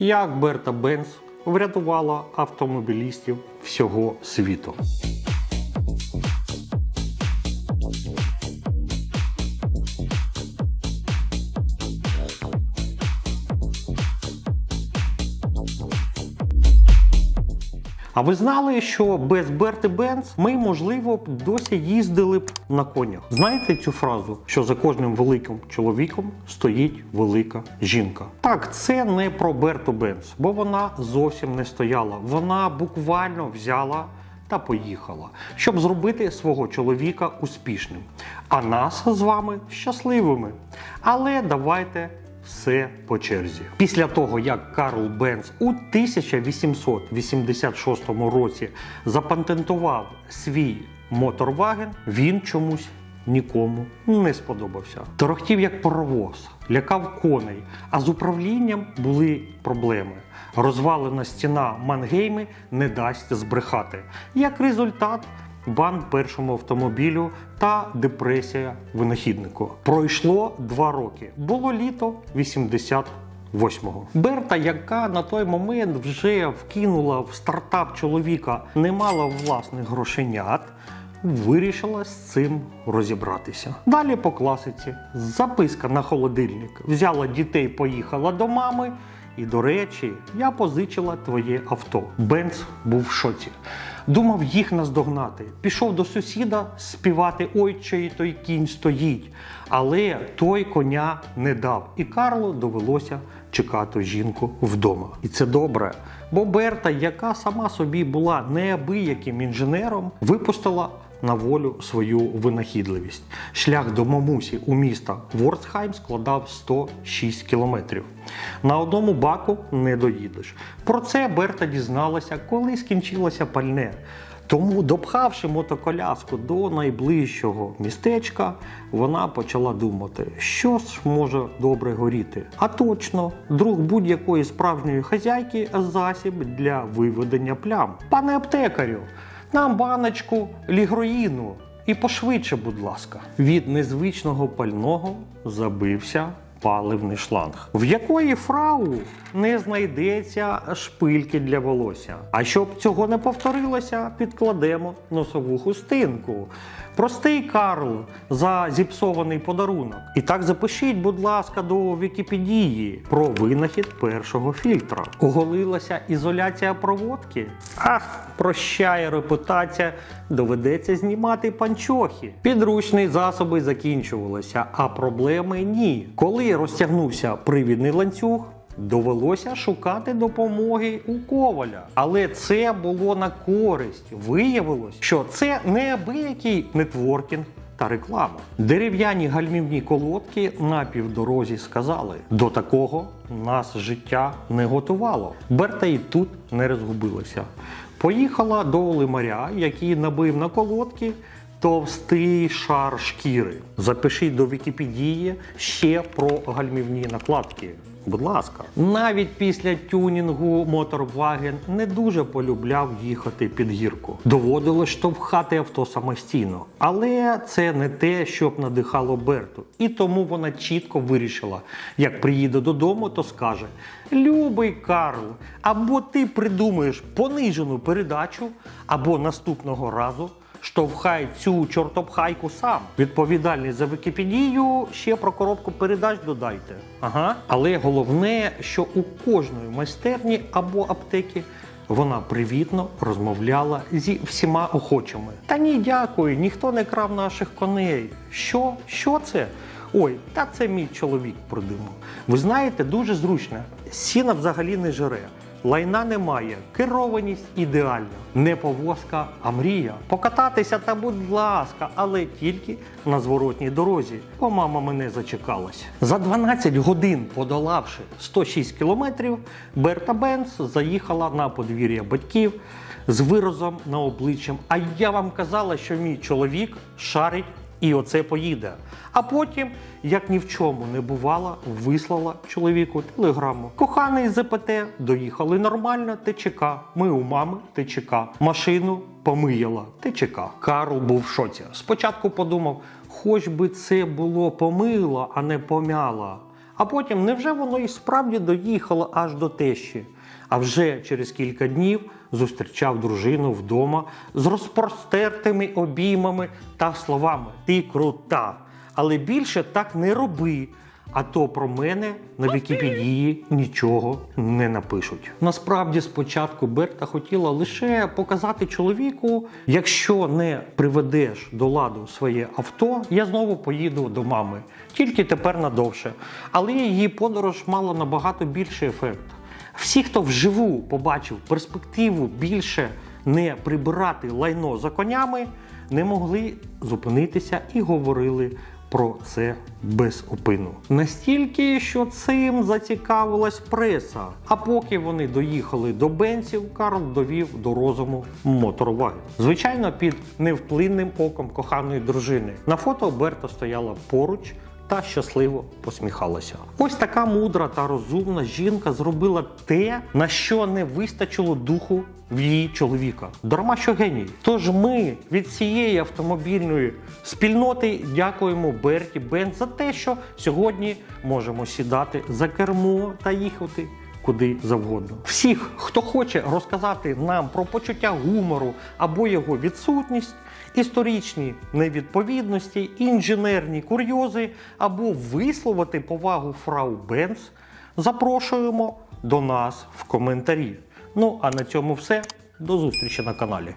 Як Берта Бенц врятувала автомобілістів всього світу. А ви знали, що без Берти Бенц ми, можливо, б досі їздили б на конях? Знаєте цю фразу, що за кожним великим чоловіком стоїть велика жінка? Так, це не про Берту Бенц, бо вона зовсім не стояла. Вона буквально взяла. Та поїхала, щоб зробити свого чоловіка успішним, а нас з вами щасливими. Але давайте все по черзі. Після того, як Карл Бенц у 1886 році запатентував свій моторваген, він чомусь нікому не сподобався. Торохтів як паровоз, лякав коней, а з управлінням були проблеми. Розвалена стіна Мангейми не дасть збрехати. Як результат, бан першому автомобілю та депресія винахіднику. Пройшло два роки. Було літо 88-го. Берта, яка на той момент вже вкинула в стартап чоловіка немало власних грошенят. Вирішила з цим розібратися. Далі по класиці. Записка на холодильник. Взяла дітей, поїхала до мами. І, до речі, я позичила твоє авто. Бенц був в шоці. Думав їх наздогнати. Пішов до сусіда співати Ой, чий той кінь стоїть. Але той коня не дав. І Карло довелося чекати жінку вдома. І це добре. Бо Берта, яка сама собі була неабияким інженером, випустила на волю свою винахідливість. Шлях до мамусі у міста Ворцхайм складав 106 кілометрів. На одному баку не доїдеш. Про це Берта дізналася, коли скінчилося пальне. Тому, допхавши мотоколяску до найближчого містечка, вона почала думати, що ж може добре горіти. А точно, друг будь-якої справжньої хазяйки засіб для виведення плям. Пане аптекарю, нам баночку лігроїну. І пошвидше, будь ласка. Від незвичного пального забився паливний шланг, в якої фрау не знайдеться шпильки для волосся. А щоб цього не повторилося, підкладемо носову хустинку. Простий Карл за зіпсований подарунок. І так запишіть, будь ласка, до Вікіпедії про винахід першого фільтра. Оголилася ізоляція проводки. Ах, прощає репутація, доведеться знімати панчохи. Підручні засоби закінчувалися, а проблеми ні. Коли розтягнувся привідний ланцюг. Довелося шукати допомоги у коваля, але це було на користь. Виявилось, що це неабиякий нетворкінг та реклама. Дерев'яні гальмівні колодки на півдорозі сказали: до такого нас життя не готувало. Берта і тут не розгубилася. Поїхала до лимаря, який набив на колодки товстий шар шкіри. Запишіть до Вікіпедії ще про гальмівні накладки. Будь ласка, навіть після тюнінгу Моторваген не дуже полюбляв їхати під гірку. Доводилось штовхати авто самостійно, але це не те, щоб надихало Берту. І тому вона чітко вирішила: як приїде додому, то скаже: Любий Карл, або ти придумаєш понижену передачу, або наступного разу штовхай цю чортопхайку сам. Відповідальний за Вікіпедію ще про коробку передач додайте. Ага. Але головне, що у кожної майстерні або аптеки вона привітно розмовляла зі всіма охочими. Та ні, дякую, ніхто не крав наших коней. Що? Що це? Ой, та це мій чоловік придумав. Ви знаєте, дуже зручно. Сіна взагалі не жере. Лайна немає, керованість ідеальна. Не повозка, а мрія. Покататися та будь ласка, але тільки на зворотній дорозі, бо мама мене зачекалась. За 12 годин, подолавши 106 кілометрів, Берта Бенц заїхала на подвір'я батьків з виразом на обличчям. А я вам казала, що мій чоловік шарить і оце поїде. А потім, як ні в чому не бувало, вислала чоловіку телеграму. Коханий ЗПТ, доїхали нормально, ТЧК. Ми у мами ТЧК. Машину помияла ТЧК. Карл був в шоці. Спочатку подумав, хоч би це було помило, а не помяло. А потім, невже воно і справді доїхало аж до тещі? А вже через кілька днів зустрічав дружину вдома з розпростертими обіймами та словами Ти крута, але більше так не роби. А то про мене на Вікіпедії нічого не напишуть. Насправді, спочатку Берта хотіла лише показати чоловіку, якщо не приведеш до ладу своє авто, я знову поїду до мами, тільки тепер надовше. Але її подорож мала набагато більший ефект. Всі, хто вживу побачив перспективу більше не прибирати лайно за конями, не могли зупинитися і говорили про це без опину. Настільки, що цим зацікавилась преса. А поки вони доїхали до бенців, Карл довів до розуму моторваги. Звичайно, під невплинним оком коханої дружини. На фото Берта стояла поруч та щасливо посміхалася. Ось така мудра та розумна жінка зробила те, на що не вистачило духу в її чоловіка. Дарма що геній. Тож ми від цієї автомобільної спільноти дякуємо Берті Бен за те, що сьогодні можемо сідати за кермо та їхати. Куди завгодно. Всіх, хто хоче розказати нам про почуття гумору або його відсутність, історичні невідповідності, інженерні курйози або висловити повагу фрау Бенц, запрошуємо до нас в коментарі. Ну а на цьому все. До зустрічі на каналі.